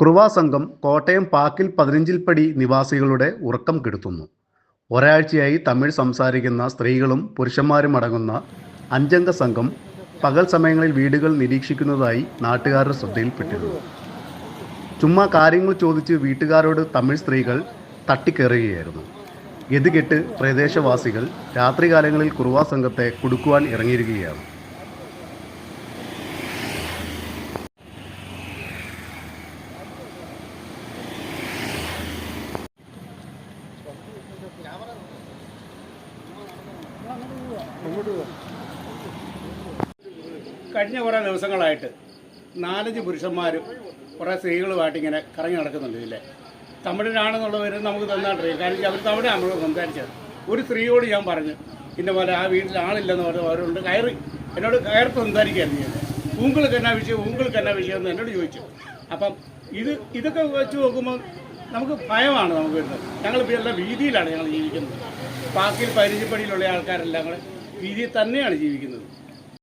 കുറുവാ സംഘം കോട്ടയം പാക്കിൽ പതിനഞ്ചിൽപ്പടി നിവാസികളുടെ ഉറക്കം കെടുത്തുന്നു. ഒരാഴ്ചയായി തമിഴ് സംസാരിക്കുന്ന സ്ത്രീകളും പുരുഷന്മാരും അടങ്ങുന്ന അഞ്ചംഗ സംഘം പകൽ സമയങ്ങളിൽ വീടുകൾ നിരീക്ഷിക്കുന്നതായി നാട്ടുകാരുടെ ശ്രദ്ധയിൽപ്പെട്ടിരുന്നു. ചുമ്മാ കാര്യങ്ങൾ ചോദിച്ച് വീട്ടുകാരോട് തമിഴ് സ്ത്രീകൾ തട്ടിക്കയറുകയായിരുന്നു ഗതികെട്ട് പ്രദേശവാസികൾ രാത്രികാലങ്ങളിൽ കുറുവാ സംഘത്തെ കുടുക്കുവാൻ ഇറങ്ങിയിരിക്കുകയാണ്. കഴിഞ്ഞ കുറേ ദിവസങ്ങളായിട്ട് നാലഞ്ച് പുരുഷന്മാരും കുറേ സ്ത്രീകളുമായിട്ട് ഇങ്ങനെ കറങ്ങി നടക്കുന്നുണ്ട് ഇതിലെ തമിഴിനാണെന്നുള്ള നമുക്ക് തന്നാട്ടറിയാം കാരണം അവർ തമിഴ് നമ്മളോട് സംസാരിച്ചത്. ഒരു സ്ത്രീയോട് ഞാൻ പറഞ്ഞു ഇന്ന പോലെ ആ വീട്ടിൽ ആളില്ലെന്ന് പറഞ്ഞു അവരോട് കയറി. എന്നോട് കയർത്ത് സംസാരിക്കുകയായിരുന്നു ഞാൻ. ഉങ്ങൾക്ക് എന്നാ വിഷയം? ഉങ്ങൾക്ക് എന്നാ വിഷയം? എന്ന് എന്നോട് ചോദിച്ചു. അപ്പം ഇത് ഇതൊക്കെ വെച്ച് നോക്കുമ്പോൾ നമുക്ക് ഭയമാണ് നമുക്ക് വരുന്നത്. ഞങ്ങൾ എല്ലാ വീതിയിലാണ് ഞങ്ങൾ ജീവിക്കുന്നത്. പാക്കിൽ പരിചയപ്പടിയിലുള്ള ആൾക്കാരെല്ലാം കൂടെ വീതിയിൽ തന്നെയാണ് ജീവിക്കുന്നത്.